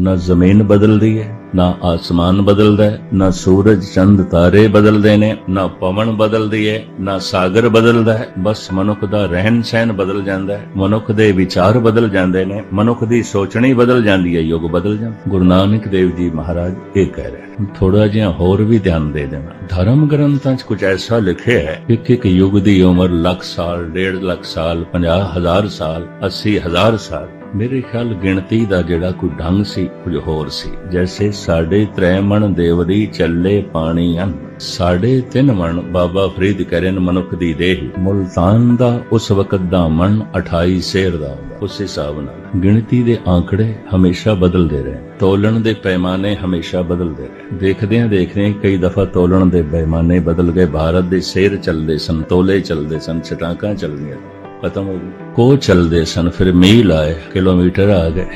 ਨਾ ਜ਼ਮੀਨ ਬਦਲਦੀ ਹੈ, ਨਾ ਆਸਮਾਨ ਬਦਲਦਾ ਹੈ, ਨਾ ਸੂਰਜ, ਚੰਦ, ਤਾਰੇ ਬਦਲਦੇ ਨੇ, ਨਾ ਪਵਨ ਬਦਲਦੀ ਹੈ, ਨਾ ਸਾਗਰ ਬਦਲਦਾ ਹੈ, ਬਸ ਮਨੁੱਖ ਦਾ ਰਹਿਣ ਸਹਿਣ ਬਦਲ ਜਾਂਦਾ ਹੈ, ਮਨੁੱਖ ਦੇ ਵਿਚਾਰ ਬਦਲ ਜਾਂਦੇ ਨੇ, ਮਨੁੱਖ ਦੀ ਸੋਚਣੀ ਬਦਲ ਜਾਂਦੀ ਹੈ, ਯੁੱਗ ਬਦਲ ਜਾਂਦਾ ਗੁਰੂ ਨਾਨਕ ਦੇਵ ਜੀ ਮਹਾਰਾਜ ਇਹ ਕਹਿ ਰਹੇ ਨੇ। ਥੋੜਾ ਜਿਹਾ ਹੋਰ ਵੀ ਧਿਆਨ ਦੇ ਦੇਣਾ। ਧਰਮ ਗ੍ਰੰਥਾਂ 'ਚ ਕੁਝ ਐਸਾ ਲਿਖਿਆ ਹੈ ਕਿ ਇੱਕ ਇੱਕ ਯੁੱਗ ਦੀ ਉਮਰ ਲੱਖ ਸਾਲ, ਡੇਢ ਲੱਖ ਸਾਲ 50000 ਸਾਲ 80000 ਸਾਲ। ਮੇਰੇ ਖਿਆਲ ਗਿਣਤੀ ਦਾ ਜਿਹੜਾ ਕੋਈ ਢੰਗ ਸੀ, ਕੁਝ ਹੋਰ ਸੀ। ਜੈਸੇ ਸਾਡੇ ਤ੍ਰੈ ਮਣ ਦੇਵਰੀ ਚੱਲੇ ਪਾਣੀ ਹਨ ਸਾਡੇ ਤਿੰਨ ਮਣ ਬਾਬਾ ਫਰੀਦ ਕਰਨ ਮਨੁੱਖ ਦੀ ਦੇਹ। ਮੁਲਤਾਨ ਦਾ ਉਸ ਵਕਤ ਦਾ ਮਣ 28 ਸੇਰ ਦਾ ਉਸ ਹਿਸਾਬ ਨਾਲ। ਗਿਣਤੀ ਦੇ ਆંકੜੇ ਹਮੇਸ਼ਾ ਬਦਲਦੇ ਰਹੇ। ਤੋਲਣ ਦੇ ਪੈਮਾਨੇ ਹਮੇਸ਼ਾ ਬਦਲਦੇ ਰਹੇ। ਦੇਖਦਿਆਂ ਦੇਖਦਿਆਂ ਕਈ ਦਫਾ ਤੋਲਣ ਦੇ ਪੈਮਾਨੇ ਬਦਲ ਗਏ। ਭਾਰਤ ਦੇ ਸੇਰ ਚੱਲਦੇ ਸਨ, ਤੋਲੇ ਚੱਲਦੇ ਸਨ, ਛਟਾਕਾਂ ਚੱਲਦੀਆਂ। ਖਤਮ ਹੋ ਗਈ। ਕੋ ਚੱਲਦੇ ਸਨ ਫਿਰ ਮੀਲ ਆਏ ਕਿਲੋਮੀਟਰ ਆ ਗਏ।